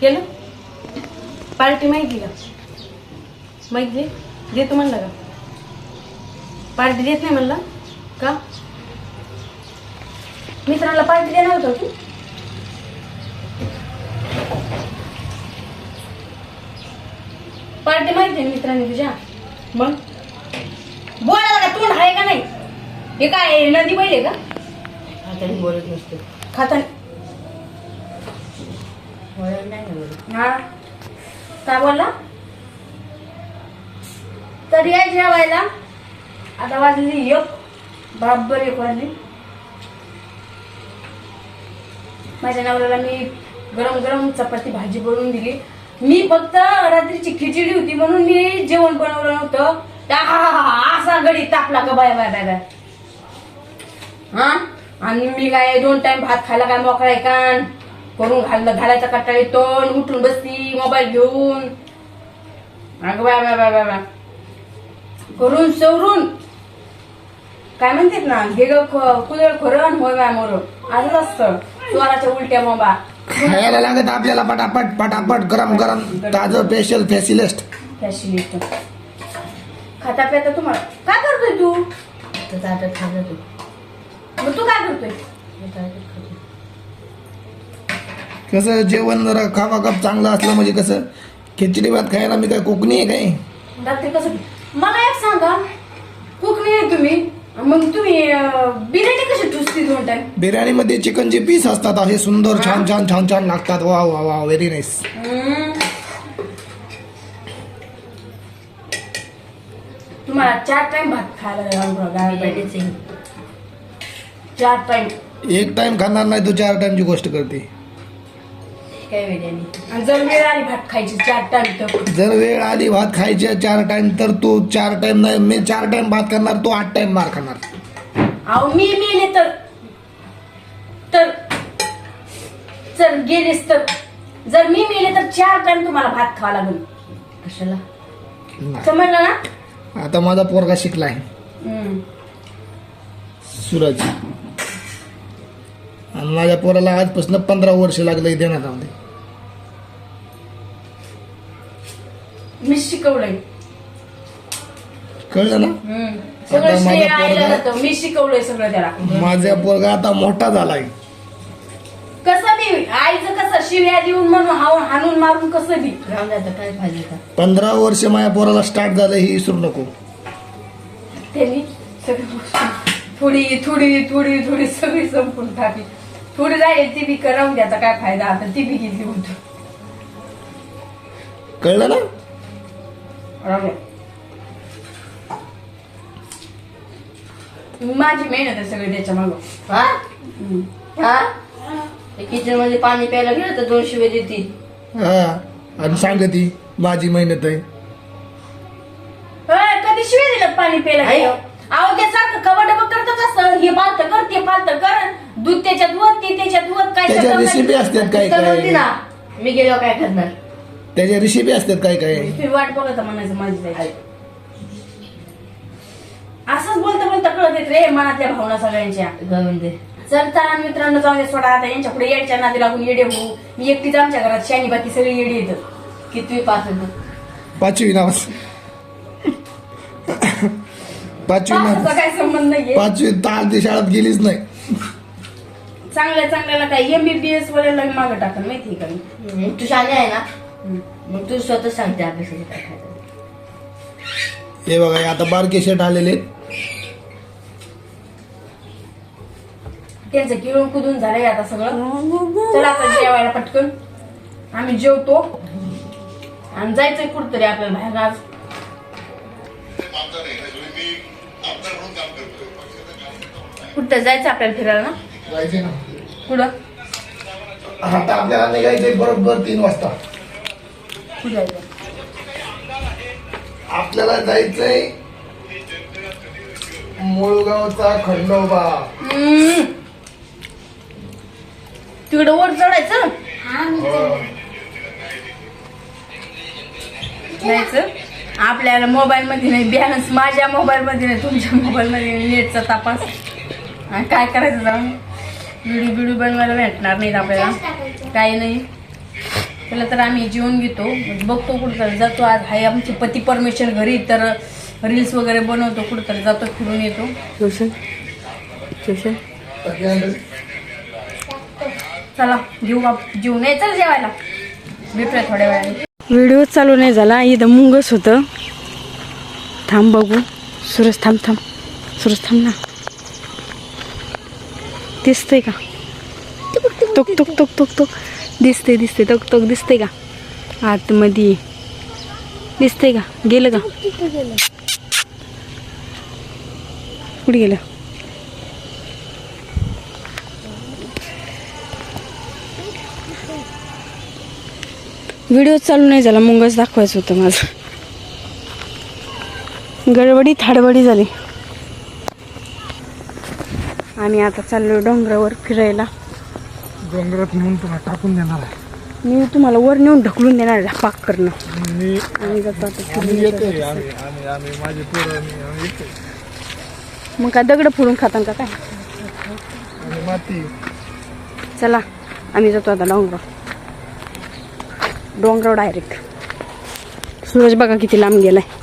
केलं पार्टी माहिती का? माहिती देतो म्हणलं का? पार्टी देत नाही म्हणलं? का? मित्राला पार्टी देणार होतं तू? पार्टी माहिती आहे मित्रांनी तुझ्या? मग? बोलायला का तोंड आहे का नाही? हे काय नदी बैल आहे का? मी बोलत नसतो. खाता बोलायला नाही हा? काय बोलला? तर या जेवायला. आता वाजली एक. बरोबर एक वाजली माझ्या नवऱ्याला मी गरम गरम चपाती भाजी बनवून दिली. मी फक्त रात्रीची खिचडी होती म्हणून मी जेवण बनवलं नव्हतं. त्या असा गडी तापला का बाय बाय बाय बाय हा? आणि मी काय दोन टाइम भात खायला काय मोकळाय आहे कान करून घाललं घालायचा कट्टा येतो आणि उठून बसती मोबाईल घेऊन. अगं बाय बाय बाय बाय करून सवरून. काय म्हणतात ना हे ग कुदळ खरं होय बाय मोर. असंच असतं. स्वराच्या उलट्या मोबा. खायला लागत आपल्याला पटापट पटापट गरम गरम ताजं स्पेशल फॅसिलिस्ट फॅशिलिस्ट खाता पिता तुम्हाला. काय करतोय तू? तर ताटात खात तू मग तू काय करतोय? कसं जेवण जरा खावा कप चांगलं असलं म्हणजे कसं? खिचडी भात खायला मी काय कोकणी आहे काय? रात्री कसं? मला एक सांगा. कोकणी आहे तुम्ही. मग तुम्ही अं, बिर्याणी कशी ठुसती दोन टाइम बिर्याणीमध्ये चिकनचे पीस असतात असे सुंदर छान छान छान छान लागतात. वा वा वा व्हेरी नाईस तुम्हाला चार टाइम भात खायला लागला पाहिजे. चार टाइम एक टाइम खाणार नाही तू चार टाइमची गोष्ट करते. काय बिर्याणी आणि जर वेळ आली भात खायची चार टाइम तर. जर वेळ आली भात खायची चार टाइम तर तू चार टाइम नाही मी चार टाइम भात करणार तू आठ टाइम मार खाणार. अहो मी मेले तर. तर. जर गेलेस तर. जर मी मेले तर चार टाइम तुम्हाला भात खावा लागेल. कशाला? नाही. समजलं ना? आता माझा पोरगा शिकलाय. हम्म. सूरज. आणि माझ्या पोराला आजपासून पंधरा वर्ष लागलं देण्यात आले मी शिकवलंय. कळलं ना? हम्म. सगळं आता श्रेय माझा आईला पोरगा- जातं मी शिकवलंय सगळं त्याला. माझा पोरगा आता मोठा झालाय. कसं बी? आईचं कसं? शिव्या देऊन म्हणून हाव हाणून मारून कसं बी? काय पाहिजे का पंधरा वर्ष माझ्या पोराला स्टार्ट झालं हे विसरू नको. त्यांनी सगळी गोष्टी थोडी थोडी थोडी थोडी सगळी संपून टाकली. थोडी राहील ती बी करावून द्याचा काय फायदा? आता ती बी घेतली होती. कळलं ना. माझी मेहनत आहे सगळी त्याच्या मागं. हा? हा? किचनमध्ये पाणी प्यायला गेलं तर दोन शिवे देतील. हा. आणि सांग ती माझी मेहनत आहे. होय, कधी शिवाय दिलं पाणी प्यायला आहे. गेलं? अहो ते सारखं कबड करतच असतं हे पालत कर ते पालत कर. दूध त्याच्यात वत ते त्याच्यात वत काय त्याच्या सगळं रेसिपी असतात काय तर म्हणते काय ना. मी गेलो काय करणार? त्याच्या रेसिपी असतात काय काय? तुम्ही वाट बघत म्हणायचं माझी जायची असंच बोलता बोलता कळत येत रे मनातल्या भावना सगळ्यांच्या. जाऊन दे. चल चला मित्रांनो जाऊ दे सोडा. आता यांच्या पुढे यायच्या नादी लागून येडे होऊ. मी एकटीच आमच्या घरात शानी बाकी सगळी येडी येतात कितवी पास होतो पाचवी नावास पाचवी नाव. काय संबंध नाहीये. पाचवी ताल ती शाळेत गेलीच नाही. चांगल्या चांगल्याला काय एमबीबीएस वाल्याला मागं टाकल माहिती का मी? तू शाने आहे ना? मग तू स्वतः सांगते अभ्यासाचं काय हे बघा हे आता बारके शेट आलेले आहेत. त्यांचं किळून कुदून झालंय आता सगळं. चला आता जेवायला पटकन. आम्ही जेवतो. आणि जायचंय कुठतरी आपल्याला बाहेर आज कुठं जायचं आपल्याला फिरायला ना. कुठं? आता आपल्याला निघायचंय बरोबर तीन वाजता. आपल्याला जायचंय मुळगावचा खंडोबा. तिकडं वर चढायचं? जायचं? आपल्याला मोबाईल मध्ये नाही बॅलन्स माझ्या मोबाईल मध्ये नाही तुमच्या मोबाईल मध्ये नाही, नेटचा तपास. आणि काय करायचं जाऊन? व्हिडिओ बिडिओ बनवायला भेटणार नाहीत आपल्याला. काही नाही. त्याला तर आम्ही जेवण घेतो. म्हणजे बघतो कुठं जातो आज. हाय आमचे पती परमेश्वर घरी तर रील्स वगैरे बनवतो कुठं जातो फिरून येतो. ट्युशन ट्युशन चला जेऊ आप जेवून ये चल जेवायला. भेटूया थोड्या वेळाने. व्हिडिओ चालू नाही झाला. इथं मुंगस होतं. थांब बघू. सुरज थांब थांब. सुरज थांब ना. दिसतंय का? तुक तुक तुक तुक तुक दिसते दिसते तुक तुक दिसते का? आतमध्ये. दिसते का? गेलं का? कुठे गेलं? व्हिडिओ चालू नाही झाला मुंगस दाखवायचं होतं माझं. गडबडीत हडबडी झाली. आम्ही आता चाललो डोंगरावर फिरायला. डोंगरात म्हणून तुला टाकून देणार आहे. मी तुम्हाला वर नेऊन ढकलून देणार आहे पाक करणं. मी आम्ही जातो आता आम्ही फिरून येतोय आम्ही आम्ही आम्ही माझे पोरं आम्ही आम्ही येतोय. मग काय दगड फोडून खातान का काय? आणि माती. चला आम्ही जातो आता डोंगराव डोंगराव डायरेक्ट सूरज बघा किती लांब गेलाय.